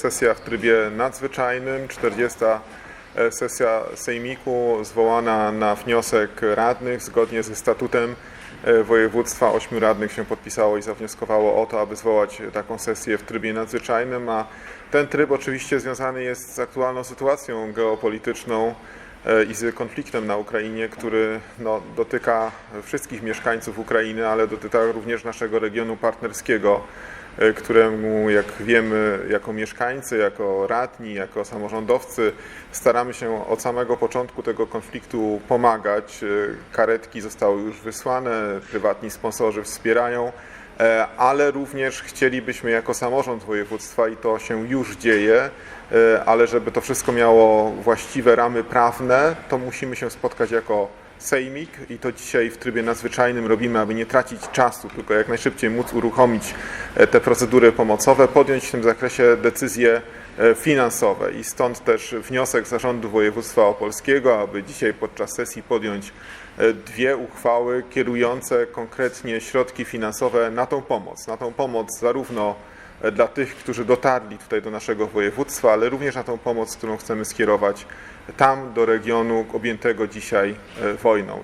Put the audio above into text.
Sesja w trybie nadzwyczajnym, 40. sesja Sejmiku zwołana na wniosek radnych zgodnie ze statutem e, województwa. Ośmiu radnych się podpisało i zawnioskowało o to, aby zwołać taką sesję w trybie nadzwyczajnym, a ten tryb oczywiście związany jest z aktualną sytuacją geopolityczną e, i z konfliktem na Ukrainie, który no, dotyka wszystkich mieszkańców Ukrainy, ale dotyka również naszego regionu partnerskiego e, któremu, jak wiemy, jako mieszkańcy, jako radni, jako samorządowcy staramy się od samego początku tego konfliktu pomagać. E, Karetki zostały już wysłane, prywatni sponsorzy wspierają, ale również chcielibyśmy jako samorząd województwa, i to się już dzieje, e, ale żeby to wszystko miało właściwe ramy prawne, to musimy się spotkać jako Sejmik i to dzisiaj w trybie nadzwyczajnym robimy, aby nie tracić czasu, tylko jak najszybciej móc uruchomić e, te procedury pomocowe, podjąć w tym zakresie decyzje e, finansowe. I stąd też wniosek Zarządu Województwa Opolskiego, aby dzisiaj podczas sesji podjąć e, dwie uchwały kierujące konkretnie środki finansowe na tą pomoc, na tą pomoc zarówno dla tych, którzy dotarli tutaj do naszego województwa, ale również na tą pomoc, którą chcemy skierować tam do regionu objętego dzisiaj e, wojną.